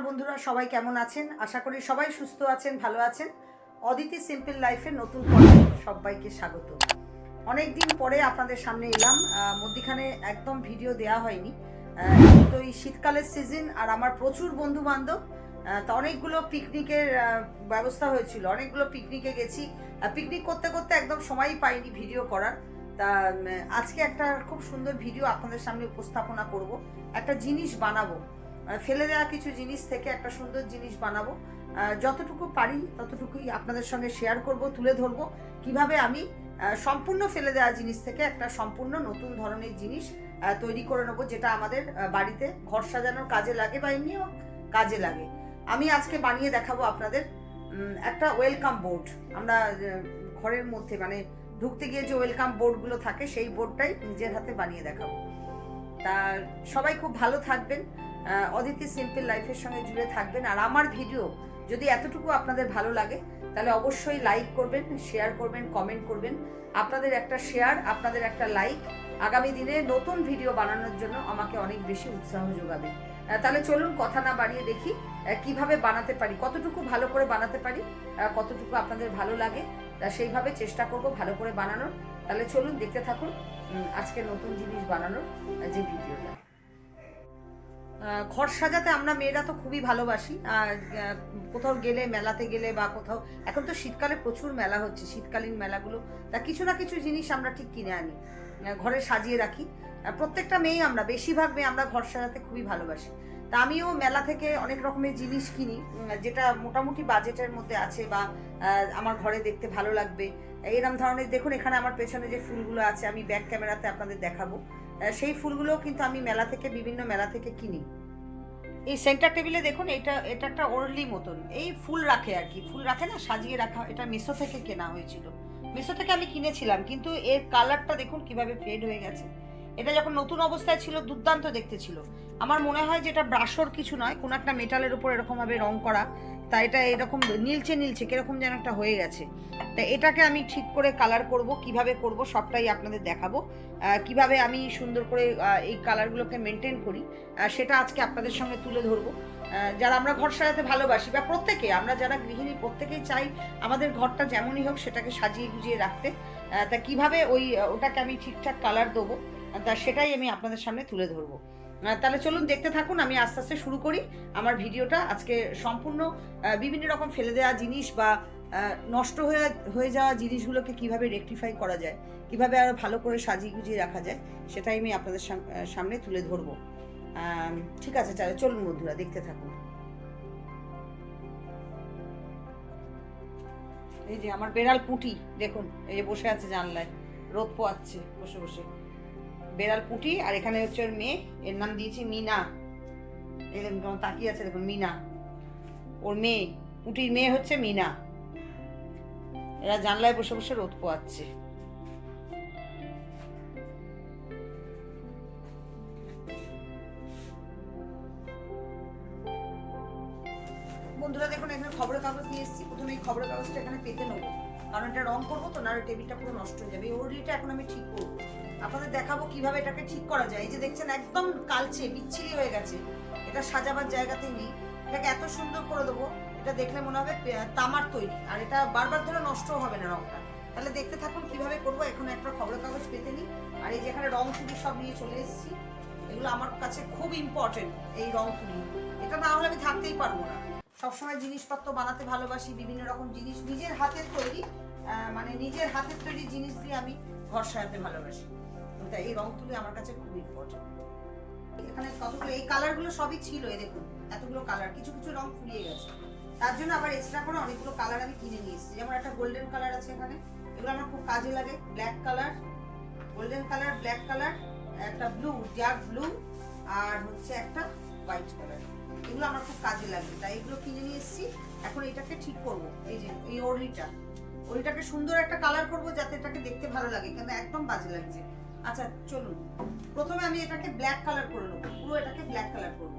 নমস্কার বন্ধুরা, সবাই কেমন আছেন? আশা করি সবাই সুস্থ আছেন, ভালো আছেন। অদিতি সিম্পল লাইফের নতুন পর্বে সবাইকে স্বাগত। অনেক দিন পরে আপনাদের সামনে এলাম মধ্যিখানে একদম ভিডিও দেওয়া হয়নি। তো এই শীতকালের সিজন আর আমার প্রচুর বন্ধু বান্ধব তা অনেকগুলো পিকনিকের ব্যবস্থা হয়েছিল। অনেকগুলো পিকনিকে গেছি। পিকনিক করতে করতে একদম সময়ই পাইনি ভিডিও করার। তা আজকে একটা খুব সুন্দর ভিডিও আপনাদের সামনে উপস্থাপনা করব। একটা জিনিস বানাবো। ফেলে দেওয়া কিছু জিনিস থেকে একটা সুন্দর জিনিস বানাবো। যতটুকু পারি ততটুকুই আপনাদের সঙ্গে শেয়ার করব, তুলে ধরবো। কীভাবে আমি সম্পূর্ণ ফেলে দেওয়া জিনিস থেকে একটা সম্পূর্ণ নতুন ধরনের জিনিস তৈরি করে নেব, যেটা আমাদের বাড়িতে ঘর সাজানোর কাজে লাগে বা এমনিও কাজে লাগে। আমি আজকে বানিয়ে দেখাবো আপনাদের একটা ওয়েলকাম বোর্ড আমরা ঘরের মধ্যে মানে ঢুকতে গিয়ে যে ওয়েলকাম বোর্ডগুলো থাকে, সেই বোর্ডটাই নিজের হাতে বানিয়ে দেখাবো। তা সবাই খুব ভালো থাকবেন। অদিতি সিম্পল লাইফের সঙ্গে জুড়ে থাকবেন। আর আমার ভিডিও যদি এতটুকু আপনাদের ভালো লাগে, তাহলে অবশ্যই লাইক করবেন শেয়ার করবেন কমেন্ট করবেন। আপনাদের একটা শেয়ার আপনাদের একটা লাইক আগামী দিনে নতুন ভিডিও বানানোর জন্য আমাকে অনেক বেশি উৎসাহ যোগাবে। তাহলে চলুন কথা না বাড়িয়ে দেখি কীভাবে বানাতে পারি, কতটুকু ভালো করে বানাতে পারি কতটুকু আপনাদের ভালো লাগে, তা সেইভাবে চেষ্টা করব ভালো করে বানানোর। তাহলে চলুন দেখতে থাকুন আজকে নতুন জিনিস বানানোর যে ভিডিওটা ঘর সাজাতে আমরা মেয়েরা তো খুবই ভালোবাসি। আর কোথাও গেলে, মেলাতে গেলে বা কোথাও, এখন তো শীতকালে প্রচুর মেলা হচ্ছে, শীতকালীন মেলাগুলো। তা কিছু না কিছু জিনিস আমরা ঠিক কিনে আনি ঘরে সাজিয়ে রাখি। প্রত্যেকটা মেয়ে আমরা, বেশিরভাগ মেয়ে আমরা ঘর সাজাতে খুবই ভালোবাসি। তা আমিও মেলা থেকে অনেক রকমের জিনিস কিনি যেটা মোটামুটি বাজেটের মধ্যে আছে বা আমার ঘরে দেখতে ভালো লাগবে। এরম ধরনের, দেখুন এখানে আমার পেছনে যে ফুলগুলো আছে, আমি ব্যাক ক্যামেরাতে আপনাদের দেখাবো। সেই ফুলগুলো কিন্তু আমি মেলা থেকে, বিভিন্ন মেলা থেকে কিনি। এই সেন্টার টেবিলে দেখুন, এটা এটা একটা ওরলি মতন। এই ফুল রাখে আর কি। ফুল রাখে না, সাজিয়ে রাখা এটা মেসো থেকে কেনা হয়েছিল। মেসো থেকে আমি কিনেছিলাম, কিন্তু এর কালারটা দেখুন কীভাবে ফেড হয়ে গেছে। এটা যখন নতুন অবস্থায় ছিল, দুর্দান্ত দেখতে ছিল। আমার মনে হয় যে এটা ব্রাশর কিছু নয়, কোনো একটা মেটালের উপর এরকমভাবে রং করা। তা এটা এরকম নীলচে নীলছে কীরকম যেন একটা হয়ে গেছে। তা এটাকে আমি ঠিক করে কালার করব, কীভাবে করব সবটাই আপনাদের দেখাবো। কীভাবে আমি সুন্দর করে এই কালারগুলোকে মেনটেন করি সেটা আজকে আপনাদের সঙ্গে তুলে ধরবো। যারা আমরা ঘর সাজাতে ভালোবাসি বা প্রত্যেকে, আমরা যারা গৃহিণী, প্রত্যেকেই চাই আমাদের ঘরটা যেমনই হোক সেটাকে সাজিয়ে গুজিয়ে রাখতে। তা কীভাবে ওই, ওটাকে আমি ঠিকঠাক কালার দেবো, তা সেটাই আমি আপনাদের সামনে তুলে ধরবো। তাহলে চলুন দেখতে থাকুন, আমি আস্তে আস্তে শুরু করি। আমার ভিডিওটা আজকে সম্পূর্ণ বিভিন্ন রকম ফেলে দেওয়া জিনিস বা নষ্ট হয়ে হয়ে যাওয়া জিনিসগুলোকে কীভাবে রেকটিফাই করা যায়, কীভাবে আরও ভালো করে সাজিয়ে গুজিয়ে রাখা যায়, সেটাই আমি আপনাদের সাম- সামনে তুলে ধরবো। ঠিক আছে, তাহলে চলুন বন্ধুরা, দেখতে থাকুন। এই যে আমার বেড়াল পুটি, দেখুন, এই যে বসে আছে জানলায়, রোদ পোয়াচ্ছে, বসে বসে। বেড়াল পুটি আর এখানে হচ্ছে ওর মেয়ে। এর নাম দিয়েছি মিনা। দেখুন তাকিয়ে আছে, দেখুন, মিনা। ওর মেয়ে পুটির মেয়ে হচ্ছে মিনা। এরা জানলায় বসে বসে রোদ পোয়াচ্ছে। বন্ধুরা, দেখুন, এখানে খবরের কাগজ নিয়ে এসেছি। প্রথমে এই খবরের কাগজটা এখানে পেতে নেব। কারণ এটা রং করব তো, না টেবিলটা পুরো নষ্ট হয়ে যাবে। ওরলিটা এখন আমি ঠিক করব। আপনাদের দেখাবো কীভাবে এটাকে ঠিক করা যায়। এই যে দেখছেন, একদম কালচে, বিচ্ছিরি হয়ে গেছে। এটা সাজাবার জায়গাতেই নেই। এটাকে এত সুন্দর করে দেবো, এটা দেখলে মনে হবে তামার তৈরি। আর এটা বারবার ধরে নষ্টও হবে না রংটা। তাহলে দেখতে থাকুন কীভাবে করব। এখন একটা খবরের কাগজ পেতে নিই আর এই যে এখানে রং তুলি সব নিয়ে চলে এসেছি। এগুলো আমার কাছে খুব ইম্পর্টেন্ট এই রং তুলি। এটা না হলে আমি থাকতেই পারব না। সবসময় জিনিসপত্র বানাতে ভালোবাসি, বিভিন্ন রকম জিনিস নিজের হাতের তৈরি মানে নিজের হাতের তৈরি জিনিস দিয়ে আমি ঘর সাজাতে ভালোবাসি। তাই এই রং তুলি আমার কাছে খুব ইম্পর্টেন্ট এখানে কতগুলো এই কালারগুলো সবই ছিল, এই দেখুন, এতগুলো কালার কিছু কিছু রং ফুরিয়ে গেছে। তার জন্য আবার এক্সট্রা করে অনেকগুলো কালার আমি কিনে নিয়ে এসেছি। যেমন একটা গোল্ডেন কালার আছে এখানে, এগুলো আমার খুব কাজে লাগে। Black colour golden colour black colour একটা ব্লু ডার্ক ব্লু আর হচ্ছে একটা হোয়াইট কালার এগুলো আমার খুব কাজে লাগে। তাই এগুলো কিনে নিয়ে এসেছি। এখন এটাকে ঠিক করব। এই যে, এই ওড়নিটা ওড়নিটাকে সুন্দর একটা কালার করব যাতে এটাকে দেখতে ভালো লাগে কিন্তু একদম বাজে লাগছে। আচ্ছা চলুন। প্রথমে আমি এটাকে ব্ল্যাক কালার করে নেব। পুরো এটাকে ব্ল্যাক কালার করব।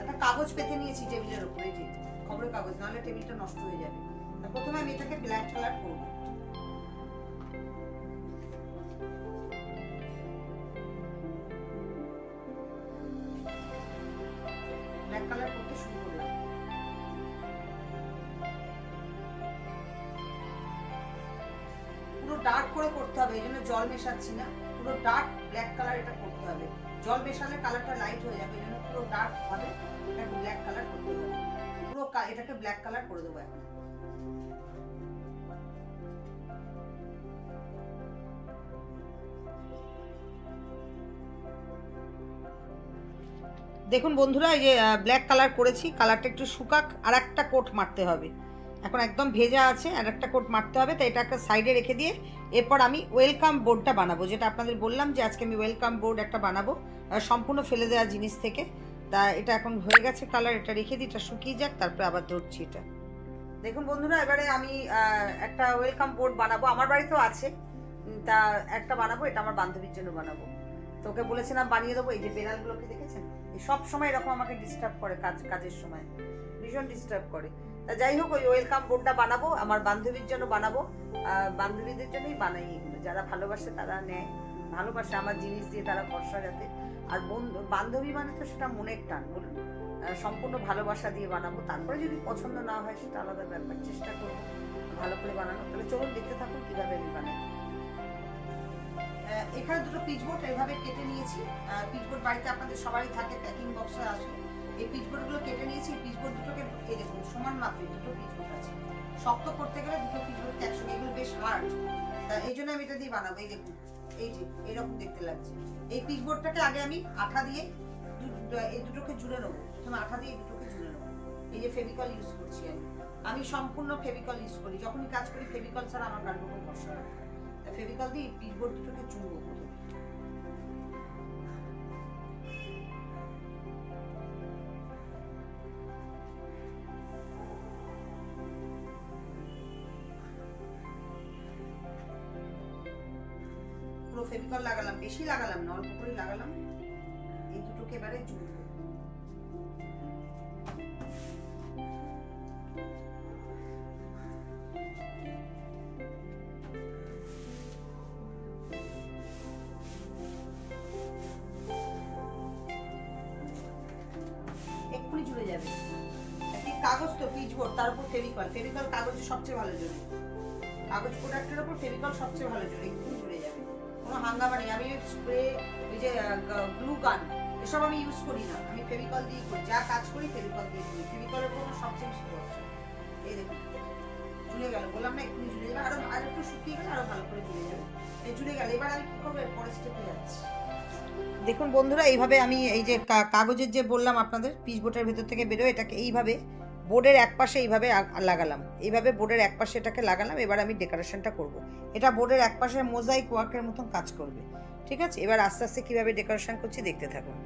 একটা কাগজ পেতে নিয়েছি টেবিলের উপরে যে, খবরের কাগজ, নাহলে টেবিলটা নষ্ট হয়ে যাবে। প্রথমে আমি এটাকে ব্ল্যাক কালার করব। জল মেশাচ্ছি না, পুরো ডার্ক ব্ল্যাক কালার এটা করতে হবে। জল মেশালে কালারটা লাইট হয়ে যাবে এই জন্য পুরো ডার্ক ভাবে এটাকে ব্ল্যাক কালার করতে হবে। পুরো এটাকে ব্ল্যাক কালার করে দেবো এখন। দেখুন বন্ধুরা, এই যে ব্ল্যাক কালার করেছি কালারটা একটু শুকাক আর একটা কোট মারতে হবে। এখন একদম ভেজা আছে, আর একটা কোট মারতে হবে, তাই এটা একটা সাইডে রেখে দিয়ে এরপর আমি ওয়েলকাম বোর্ডটা বানাবো, যেটা আপনাদের বললাম যে আজকে আমি ওয়েলকাম বোর্ড একটা বানাবো সম্পূর্ণ ফেলে দেওয়া জিনিস থেকে। তা এটা এখন হয়ে গেছে কালার, এটা রেখে দিই এটা শুকিয়ে যাক, তারপরে আবার ধরছি এটা। দেখুন বন্ধুরা, এবারে আমি একটা ওয়েলকাম বোর্ড বানাবো, আমার বাড়িতেও আছে। তা একটা বানাবো, এটা আমার বান্ধবীর জন্য বানাবো। তোকে বলেছিলাম বানিয়ে দেবো, এই যে বেড়ালগুলোকে দেখেছেন? সব সময় এরকম আমাকে ডিস্টার্ব করে কাজ, কাজের সময়, ভীষণ ডিস্টার্ব করে। যাই হোক, ওই ওয়েলকাম বোর্ডটা বানাবো, আমার বান্ধবীর জন্য বানাবো। বান্ধবীদের জন্যই বানাই এগুলো। যারা ভালোবাসে তারা নেয়, ভালোবাসে আমার জিনিস দিয়ে তারা ভরসা যাতে আর বন্ধু, বান্ধবী মানে তো সেটা মনের টান, বলুন। সম্পূর্ণ ভালোবাসা দিয়ে বানাবো। তারপরে যদি পছন্দ না হয়, সেটা আলাদা ব্যাপার। চেষ্টা করব ভালো করে বানানো তাহলে চলুন দেখতে থাকুন কীভাবে আমি বানাই। এখানে দুটো পিচবোর্ড এভাবে কেটে নিয়েছি। পিচবোর্ড বাড়িতে আপনাদের সবারই থাকে প্যাকিং বক্সে আসে। এই পিচবোর্ডগুলো কেটে নিয়েছি পিচবোর্ড দুটোকে, এই দেখুন সমান মাপে দুটো পিচবোর্ড আছে। শক্ত করতে গেলে দুটো পিচবোর্ডকে একসঙ্গে, এগুলো বেশ হার্ড এই জন্য আমি এটা দিয়ে বানাবো, এই দেখুন, এই যে, এরকম দেখতে লাগছে। এই পিচবোর্ডটাকে আগে আমি আঠা দিয়ে এই দুটোকে জুড়ে নেব। প্রথমে আঠা দিয়ে এই দুটোকে জুড়ে নেব। এই যে ফেভিকল ইউজ করছি আমি। আমি সম্পূর্ণ ফেভিকল ইউজ করি, যখনই কাজ করি, ফেভিকল ছাড়া আমার কার রকম ভরসা হয় না। তা ফেভিকল দিয়ে পিচবোর্ড দুটোকে জুড়বো ফেভিকল লাগালাম, বেশি লাগালাম না, অল্প করে লাগালাম। এই দুটোকে এবারে জুড়বো এক্ষুনি জুড়ে যাবে। একটি কাগজ তো পিচবোর্ড তার উপর ফেভিকল। ফেভিকল কাগজে সবচেয়ে ভালো জোরে কাগজ প্রোডাক্টের উপর ফেভিকল সবচেয়ে ভালো জোরে এক্ষুনি জুড়ে যাবে। কোনো হাঙ্গামা নেই। আমি স্প্রে ওই যে গ্লু গান এসব আমি ইউজ করি না। আমি ফেভিকল দিয়ে করি। যা কাজ করি ফেভিকল দিয়ে করি। ফেভিকলের আমার সবচেয়ে বেশি ভরসা এই দেখুন জুড়ে গেল। বললাম না, এক্ষুনি জুড়ে যাবে। আরও, আর একটু শুকিয়ে গেলে আরও ভালো করে জুড়ে যাবে। এই জুড়ে গেল। এবার আমি কি করব? পরের স্টেপে যাচ্ছি। দেখুন বন্ধুরা, এইভাবে আমি এই যে কাগজের যে বললাম আপনাদের, পিচ বোর্ডের ভেতর থেকে বেরোয়, এটাকে এইভাবে বোর্ডের এক পাশে এইভাবে লাগালাম। এইভাবে বোর্ডের এক পাশে এটাকে লাগালাম, এবার আমি ডেকোরেশনটা করব। এটা বোর্ডের এক পাশে মোজাইক ওয়ার্কের মতন কাজ করবে। ঠিক আছে? এবার আস্তে আস্তে কীভাবে ডেকোরেশন করছি দেখতে থাকুন।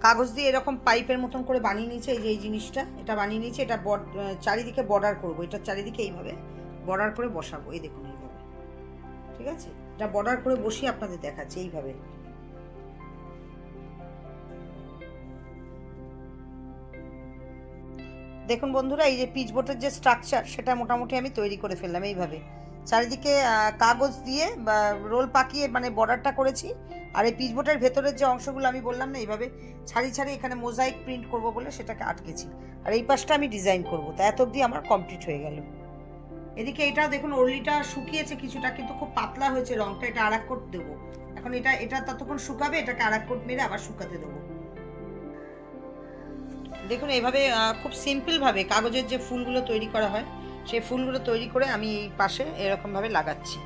কাগজ দিয়ে এরকম পাইপের মতন করে বানিয়ে নিয়েছে এই যে, এই জিনিসটা। এটা বানিয়ে নিয়েছে, এটা চারিদিকে বর্ডার করব। এটা চারিদিকে এইভাবে বর্ডার করে বসাবো। এই দেখুন এইভাবে। ঠিক আছে? এটা বর্ডার করে বসিয়ে আপনাদের দেখাচ্ছি এইভাবে। দেখুন বন্ধুরা, এই যে পিচবোর্ডের যে স্ট্রাকচার সেটা মোটামুটি আমি তৈরি করে ফেললাম এইভাবে। চারিদিকে কাগজ দিয়ে বা রোল পাকিয়ে মানে বর্ডারটা করেছি। আর এই পিচবোর্ডের ভেতরের যে অংশগুলো আমি বললাম না, এইভাবে ছাড়ি ছাড়ি এখানে মোজাইক প্রিন্ট করব বলে সেটাকে আটকেছি। আর এই পাশটা আমি ডিজাইন করব। তা এত অবধি আমার কমপ্লিট হয়ে গেল। এদিকে এটা দেখুন ওরলিটা শুকিয়েছে কিছুটা, কিন্তু খুব পাতলা হয়েছে রংটা। এটা আর এক কোট দেবো। এখন এটা এটা ততক্ষণ শুকাবে, এটাকে আর এক কোট মেরে আবার শুকাতে দেবো। দেখুন, এভাবে খুব সিম্পলভাবে কাগজের যে ফুলগুলো তৈরি করা হয়, সেই ফুলগুলো তৈরি করে আমি এই পাশে এরকমভাবে লাগাচ্ছি।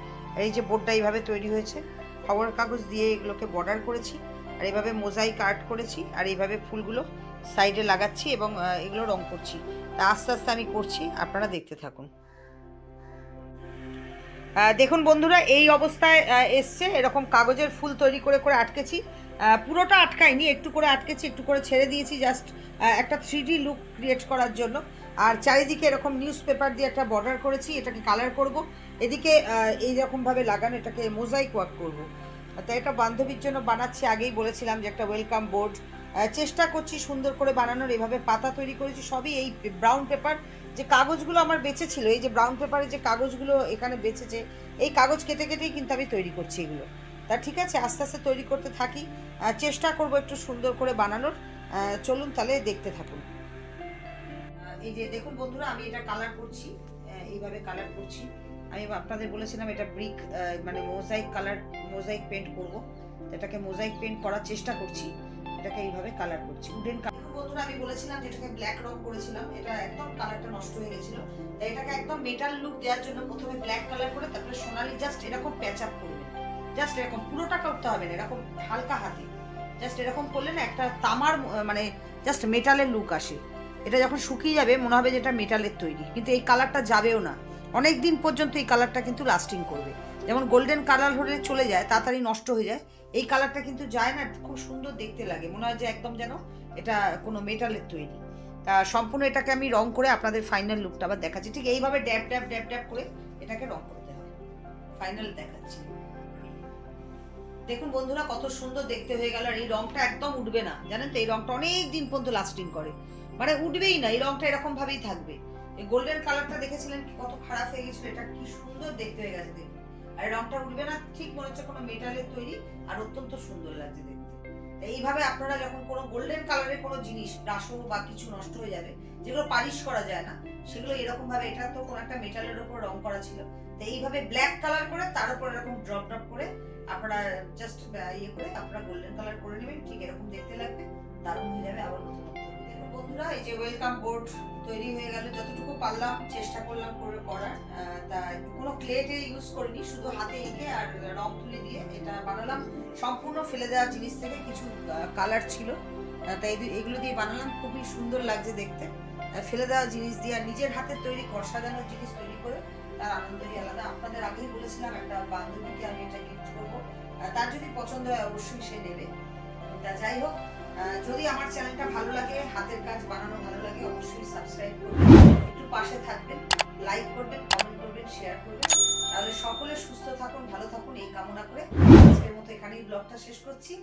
এই যে বোর্ডটা এইভাবে তৈরি হয়েছে, খবর কাগজ দিয়ে এগুলোকে বর্ডার করেছি, আর এইভাবে মোজাইক আর্ট করেছি, আর এইভাবে ফুলগুলো সাইডে লাগাচ্ছি এবং এগুলো রং করছি। তা আস্তে আস্তে আমি করছি, আপনারা দেখতে থাকুন। দেখুন বন্ধুরা, এই অবস্থায় এসছে, এরকম কাগজের ফুল তৈরি করে করে আটকেছি। পুরোটা আটকাইনি একটু করে আটকেছি, একটু করে ছেড়ে দিয়েছি জাস্ট একটা থ্রি লুক ক্রিয়েট করার জন্য। আর চারিদিকে এরকম নিউজ পেপার দিয়ে একটা বর্ডার করেছি, এটাকে কালার করব। এদিকে এইরকমভাবে লাগানো, এটাকে মোজাইক ওয়ার্ক করব। তাই এটা বান্ধবীর জন্য বানাচ্ছি, আগেই বলেছিলাম যে একটা ওয়েলকাম বোর্ড চেষ্টা করছি সুন্দর করে বানানোর, এভাবে পাতা তৈরি করেছি, সবই এই ব্রাউন পেপার যে কাগজগুলো আমার বেঁচে ছিল, এই যে ব্রাউন পেপারের যে কাগজগুলো এখানে বেঁচেছে, এই কাগজ কেটে কেটেই কিন্তু আমি তৈরি করছি এগুলো। তা ঠিক আছে, আস্তে আস্তে তৈরি করতে থাকি। চেষ্টা করব একটু সুন্দর করে বানানোর। চলুন তাহলে দেখতে থাকুন। এই যে দেখুন বন্ধুরা, আমি এটা কালার করছি। এইভাবে কালার করছি। আমি আপনাদের বলেছিলাম এটা ব্রিক মানে মোজাইক কালার মোজাইক পেন্ট করব। এটাকে মোজাইক পেন্ট করার চেষ্টা করছি। এটাকে এইভাবে কালার করছি। উডেন বন্ধুরা, আমি বলেছিলাম যে এটাকে ব্ল্যাক রং করেছিলাম। এটা একদম কালারটা নষ্ট হয়ে গেছিল। তাই এটাকে একদম মেটাল লুক দেওয়ার জন্য প্রথমে ব্ল্যাক কালার করে তারপরে সোনালি জাস্ট এরকম প্যাচ আপ করবে। জাস্ট এরকম পুরোটা করতে হবে না, এরকম হালকা হাতে। জাস্ট এরকম করলে না একটা তামার মানে জাস্ট মেটালের লুক আসে। এটা যখন শুকিয়ে যাবে, মনে হবে যে এটা মেটালের তৈরি। কিন্তু এই কালারটা যাবেও না। অনেক দিন পর্যন্ত এই কালারটা কিন্তু লাস্টিং করবে। যেমন গোল্ডেন কালার হলে চলে যায়, তাড়াতাড়ি নষ্ট হয়ে যায়। এই কালারটা কিন্তু যায় না, খুব সুন্দর দেখতে লাগে। মনে হয় যে একদম যেন এটা কোনো মেটালের তৈরি। তা সম্পূর্ণ এটাকে আমি রং করে আপনাদের ফাইনাল লুকটা আবার দেখাচ্ছি। ঠিক এইভাবে ড্যাপ ড্যাপ ড্যাপ ড্যাপ করে এটাকে রং করতে হয় ফাইনাল দেখাচ্ছি। দেখুন বন্ধুরা, কত সুন্দর দেখতে হয়ে গেল আর এই রংটা একদম উঠবে না। জানেন তো, এই রংটা অনেক দিন পর্যন্ত লাস্টিং করে। মানে উঠবেই না, এই রংটা এরকম ভাবেই থাকবে। এই গোল্ডেন কালারটা দেখেছিলেন কত খারাপ হয়ে গেছিল, এটা কি সুন্দর দেখতে হয়ে গেছে দেখুন আর রংটা উঠবে না, ঠিক মনে হচ্ছে কোনো মেটালের তৈরি আর অত্যন্ত সুন্দর লাগছে দেখতে। এইভাবে আপনারা যখন কোনো গোল্ডেন কালারের কোনো জিনিস ব্রাশো বা কিছু নষ্ট হয়ে যাবে, যেগুলো পালিশ করা যায় না, সেগুলো এরকম ভাবে এটা তো কোনো একটা মেটালের উপর রং করা ছিল। তো এইভাবে ব্ল্যাক কালার করে, তার উপর এরকম ড্রপ ড্রপ করে আপনারা জাস্ট ইয়ে করে আপনারা গোল্ডেন কালার করে নেবেন, ঠিক এরকম দেখতে লাগবে, দারুণ হয়ে যাবে, আবার নতুন। বন্ধুরা, এই যে ওয়েলকাম বোর্ড তৈরি হয়ে গেল, যতটুকু পারলাম, চেষ্টা করলাম করে করার তা কোনো ক্লেটে ইউজ করিনি, শুধু হাতে এঁকে আর রং তুলে দিয়ে এটা বানালাম সম্পূর্ণ ফেলে দেওয়া জিনিস থেকে কিছু কালার ছিল তাই এগুলো দিয়ে বানালাম, খুবই সুন্দর লাগছে দেখতে ফেলে দেওয়া জিনিস দিয়ে আর নিজের হাতে তৈরি ঘর সাজানোর জিনিস তৈরি তার আনন্দই আলাদা। আপনাদের আগেই বলেছিলাম, একটা বান্ধবীকে আমি এটা গিফট করব। তার যদি পছন্দ হয়, অবশ্যই সে নেবে। তা যাই হোক যদি আমার চ্যানেলটা ভালো লাগে, হাতের কাজ বানানো ভালো লাগে, অবশ্যই সাবস্ক্রাইব করবেন। একটু পাশে থাকবেন লাইক করবেন কমেন্ট করবেন শেয়ার করবেন। তাহলে সকলে সুস্থ থাকুন, ভালো থাকুন, এই কামনা করে আজকের মতো এখানেই ব্লগটা শেষ করছি।